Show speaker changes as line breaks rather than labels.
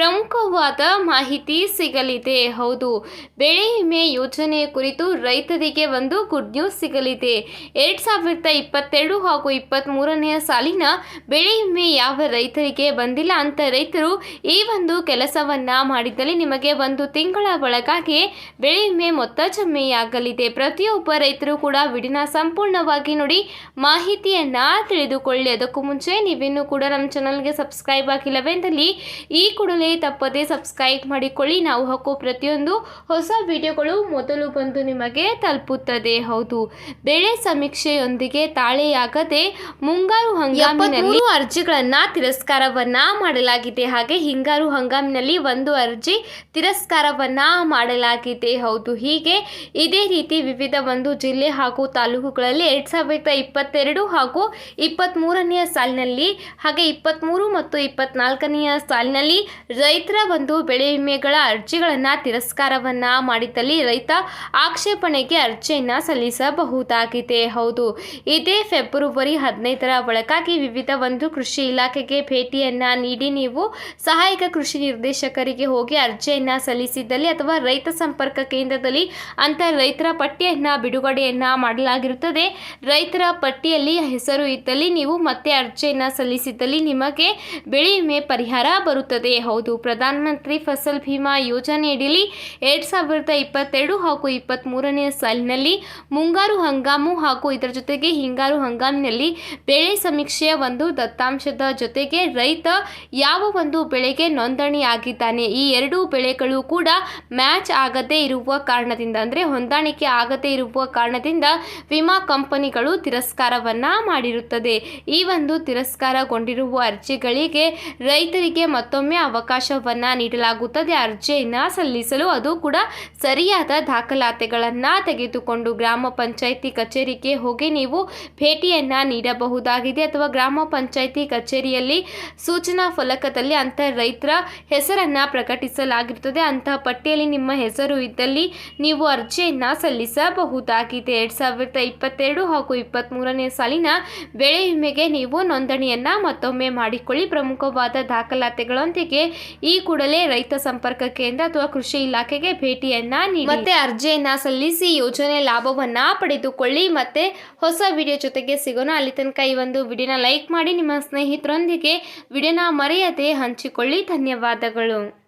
ಪ್ರಮುಖವಾದ ಮಾಹಿತಿ ಸಿಗಲಿದೆ. ಹೌದು, ಬೆಳೆ ವಿಮೆ ಯೋಜನೆ ಕುರಿತು ರೈತರಿಗೆ ಒಂದು ಗುಡ್ ನ್ಯೂಸ್ ಸಿಗಲಿದೆ. ಎರಡು ಸಾವಿರದ ಇಪ್ಪತ್ತೆರಡು ಹಾಗೂ ಇಪ್ಪತ್ತ್ಮೂರನೆಯ ಸಾಲಿನ ಬೆಳೆ ವಿಮೆ ಯಾವ ರೈತರಿಗೆ ಬಂದಿಲ್ಲ ಅಂತ ರೈತರು ಈ ಒಂದು ಕೆಲಸವನ್ನು ಮಾಡಿದಲ್ಲಿ ನಿಮಗೆ ಒಂದು ತಿಂಗಳ ಒಳಗಾಗಿ ಬೆಳೆ ವಿಮೆ ಮೊತ್ತ ಜಮೆಯಾಗಲಿದೆ. ಪ್ರತಿಯೊಬ್ಬ ರೈತರು ಕೂಡ ವಿಡಿನ ಸಂಪೂರ್ಣವಾಗಿ ನೋಡಿ ಮಾಹಿತಿಯನ್ನು ತಿಳಿದುಕೊಳ್ಳಿ. ಅದಕ್ಕೂ ಮುಂಚೆ ನೀವಿನ್ನೂ ಕೂಡ ನಮ್ಮ ಚಾನಲ್ಗೆ ಸಬ್ಸ್ಕ್ರೈಬ್ ಆಗಿಲ್ಲವೆಂದಲ್ಲಿ ಈ ಕೂಡಲೇ ತಪ್ಪದೇ ಸಬ್ಸ್ಕ್ರೈಬ್ ಮಾಡಿಕೊಳ್ಳಿ. ನಾವು ಹಾಕೋ ಪ್ರತಿಯೊಂದು ಹೊಸ ವಿಡಿಯೋಗಳು ಮೊದಲು ಬಂದು ನಿಮಗೆ ತಲುಪುತ್ತದೆ. ಹೌದು. ಬೆಳೆ ಸಮೀಕ್ಷೆಯೊಂದಿಗೆ ತಾಳೆಯಾಗದೆ ಮುಂಗಾರು ಹಂಗಾಮಿನಲ್ಲಿ ಅರ್ಜಿಗಳನ್ನ ತಿರಸ್ಕಾರವನ್ನ ಮಾಡಲಾಗಿದೆ. ಹಾಗೆ ಹಿಂಗಾರು ಹಂಗಾಮಿನಲ್ಲಿ ಒಂದು ಅರ್ಜಿ ತಿರಸ್ಕಾರವನ್ನ ಮಾಡಲಾಗಿದೆ. ಹೌದು. ಹೀಗೆ ಇದೇ ರೀತಿ ವಿವಿಧ ಒಂದು ಜಿಲ್ಲೆ ಹಾಗೂ ತಾಲೂಕುಗಳಲ್ಲಿ ಎರಡ್ ಸಾವಿರದ ಇಪ್ಪತ್ತೆರಡು ಹಾಗೂ ಇಪ್ಪತ್ತ್ಮೂರನೆಯ ಸಾಲಿನಲ್ಲಿ, ಹಾಗೆ ಇಪ್ಪತ್ತ್ಮೂರು ಮತ್ತು ಇಪ್ಪತ್ನಾಲ್ಕನೆಯ ಸಾಲಿನಲ್ಲಿ ರೈತರ ಒಂದು ಬೆಳೆ ವಿಮೆಗಳ ಅರ್ಜಿಗಳನ್ನು ತಿರಸ್ಕಾರವನ್ನ ಮಾಡಿದ್ದಲ್ಲಿ ರೈತ ಆಕ್ಷೇಪಣೆಗೆ ಅರ್ಜಿಯನ್ನು ಸಲ್ಲಿಸಬಹುದಾಗಿದೆ. ಹೌದು. ಇದೇ ಫೆಬ್ರವರಿ ಹದಿನೈದರ ಒಳಗಾಗಿ ವಿವಿಧ ಒಂದು ಕೃಷಿ ಇಲಾಖೆಗೆ ಭೇಟಿಯನ್ನ ನೀಡಿ ನೀವು ಸಹಾಯಕ ಕೃಷಿ ನಿರ್ದೇಶಕರಿಗೆ ಹೋಗಿ ಅರ್ಜಿಯನ್ನು ಸಲ್ಲಿಸಿದ್ದಲ್ಲಿ ಅಥವಾ ರೈತ ಸಂಪರ್ಕ ಕೇಂದ್ರದಲ್ಲಿ ಅಂತ ರೈತರ ಪಟ್ಟಿಯನ್ನ, ಬಿಡುಗಡೆಯನ್ನು ಮಾಡಲಾಗಿರುತ್ತದೆ. ರೈತರ ಪಟ್ಟಿಯಲ್ಲಿ ಹೆಸರು ಇದ್ದಲ್ಲಿ ನೀವು ಮತ್ತೆ ಅರ್ಜಿಯನ್ನು ಸಲ್ಲಿಸಿದ್ದಲ್ಲಿ ನಿಮಗೆ ಬೆಳೆ ವಿಮೆ ಪರಿಹಾರ ಬರುತ್ತದೆ. ಹೌದು. ಪ್ರಧಾನಮಂತ್ರಿ ಫಸಲ್ ಭೀಮಾ ಯೋಜನೆಯಡಿಯಲ್ಲಿ ಎರಡು ಸಾವಿರದ ಇಪ್ಪತ್ತೆರಡು ಹಾಗೂ ಇಪ್ಪತ್ತ್ ಮೂರನೇ ಸಾಲಿನಲ್ಲಿ ಮುಂಗಾರು ಹಂಗಾಮು ಹಾಗೂ ಇದರ ಜೊತೆಗೆ ಹಿಂಗಾರು ಹಂಗಾಮಿನಲ್ಲಿ ಬೆಳೆ ಸಮೀಕ್ಷೆಯ ಒಂದು ದತ್ತಾಂಶದ ಜೊತೆಗೆ ರೈತ ಯಾವ ಒಂದು ಬೆಳೆಗೆ ನೋಂದಣಿಯಾಗಿದ್ದಾನೆ? ಈ ಎರಡೂ ಬೆಳೆಗಳು ಕೂಡ ಮ್ಯಾಚ್ ಆಗದೇ ಇರುವ ಕಾರಣದಿಂದ, ಅಂದರೆ ಹೊಂದಾಣಿಕೆ ಆಗದೇ ಇರುವ ಕಾರಣದಿಂದ ವಿಮಾ ಕಂಪನಿಗಳು ತಿರಸ್ಕಾರವನ್ನ ಮಾಡಿರುತ್ತದೆ. ಈ ಒಂದು ತಿರಸ್ಕಾರಗೊಂಡಿರುವ ಅರ್ಜಿಗಳಿಗೆ ರೈತರಿಗೆ ಮತ್ತೊಮ್ಮೆ ಅವಕಾಶವನ್ನ ನೀಡಲಾಗುತ್ತದೆ. ಅರ್ಜಿಯನ್ನು ಸಲ್ಲಿಸಲು ಅದು ಕೂಡ ಸರಿಯಾದ ದಾಖಲಾತಿಗಳನ್ನು ತೆಗೆದುಕೊಂಡು ಗ್ರಾಮ ಪಂಚಾಯಿತಿ ಕಚೇರಿಗೆ ಹೋಗಿ ನೀವು ಭೇಟಿಯನ್ನ ನೀಡಬಹುದಾಗಿದೆ. ಅಥವಾ ಗ್ರಾಮ ಪಂಚಾಯಿತಿ ಕಚೇರಿಯಲ್ಲಿ ಸೂಚನಾ ಫಲಕದಲ್ಲಿ ಅಂತ ರೈತರ ಹೆಸರನ್ನ ಪ್ರಕಟಿಸಲಾಗಿರುತ್ತದೆ. ಅಂತಹ ಪಟ್ಟಿಯಲ್ಲಿ ನಿಮ್ಮ ಹೆಸರು ಇದ್ದಲ್ಲಿ ನೀವು ಅರ್ಜಿಯನ್ನು ಸಲ್ಲಿಸಬಹುದಾಗಿದೆ. ಎರಡು ಸಾವಿರದ ಇಪ್ಪತ್ತೆರಡು ಹಾಗೂ ಇಪ್ಪತ್ತ್ ಮೂರನೇ ಸಾಲಿನ ಬೆಳೆ ವಿಮೆಗೆ ನೀವು ನೋಂದಣಿಯನ್ನು ಮತ್ತೊಮ್ಮೆ ಮಾಡಿಕೊಳ್ಳಿ. ಪ್ರಮುಖವಾದ ದಾಖಲಾತಿಗಳೊಂದಿಗೆ ಈ ಕೂಡಲೇ ರೈತ ಸಂಪರ್ಕ ಕೇಂದ್ರ ಅಥವಾ ಕೃಷಿ ಇಲಾಖೆಗೆ ಭೇಟಿಯನ್ನ ನೀಡಿ. ಮತ್ತೆ ಅರ್ಜಿಯನ್ನ ಸಲ್ಲಿಸಿ ಯೋಜನೆ ಲಾಭವನ್ನ ಪಡೆದುಕೊಳ್ಳಿ. ಮತ್ತೆ ಹೊಸ ವಿಡಿಯೋ ಜೊತೆಗೆ ಸಿಗೋಣ. ಅಲ್ಲಿ ತನಕ ಈ ಒಂದು ವಿಡಿಯೋನ ಲೈಕ್ ಮಾಡಿ. ನಿಮ್ಮ ಸ್ನೇಹಿತರೊಂದಿಗೆ ವಿಡಿಯೋನ ಮರೆಯದೆ ಹಂಚಿಕೊಳ್ಳಿ. ಧನ್ಯವಾದಗಳು.